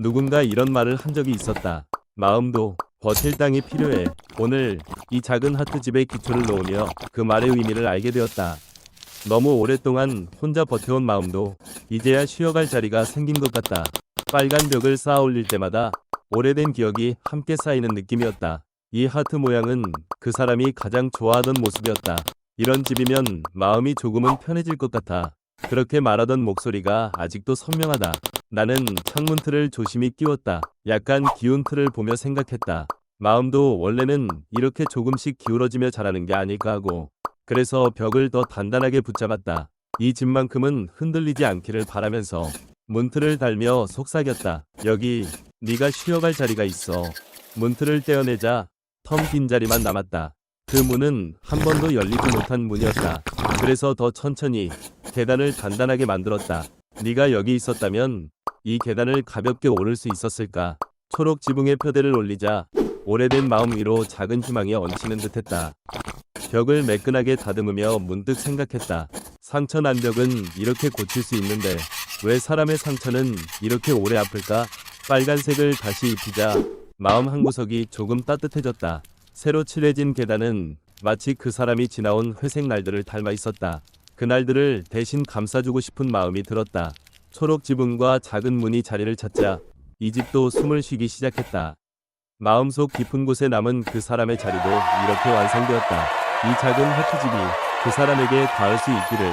누군가 이런 말을 한 적이 있었다. 마음도 버틸 땅이 필요해. 오늘 이 작은 하트집에 기초를 놓으며 그 말의 의미를 알게 되었다. 너무 오랫동안 혼자 버텨온 마음도 이제야 쉬어갈 자리가 생긴 것 같다. 빨간 벽을 쌓아 올릴 때마다 오래된 기억이 함께 쌓이는 느낌이었다. 이 하트 모양은 그 사람이 가장 좋아하던 모습이었다. 이런 집이면 마음이 조금은 편해질 것 같아. 그렇게 말하던 목소리가 아직도 선명하다. 나는 창문 틀을 조심히 끼웠다. 약간 기운 틀을 보며 생각했다. 마음도 원래는 이렇게 조금씩 기울어지며 자라는 게 아닐까 하고 그래서 벽을 더 단단하게 붙잡았다. 이 집만큼은 흔들리지 않기를 바라면서 문틀을 달며 속삭였다. 여기 네가 쉬어갈 자리가 있어. 문틀을 떼어내자 텅 빈 자리만 남았다. 그 문은 한 번도 열리지 못한 문이었다. 그래서 더 천천히 계단을 단단하게 만들었다. 네가 여기 있었다면 이 계단을 가볍게 오를 수 있었을까? 초록 지붕에 표대를 올리자 오래된 마음 위로 작은 희망이 얹히는 듯했다. 벽을 매끈하게 다듬으며 문득 생각했다. 상처 난 벽은 이렇게 고칠 수 있는데 왜 사람의 상처는 이렇게 오래 아플까? 빨간색을 다시 입히자 마음 한구석이 조금 따뜻해졌다. 새로 칠해진 계단은 마치 그 사람이 지나온 회색 날들을 닮아 있었다. 그 날들을 대신 감싸주고 싶은 마음이 들었다. 초록 지붕과 작은 문이 자리를 찾자 이 집도 숨을 쉬기 시작했다. 마음속 깊은 곳에 남은 그 사람의 자리도 이렇게 완성되었다. 이 작은 하트집이 그 사람에게 닿을 수 있기를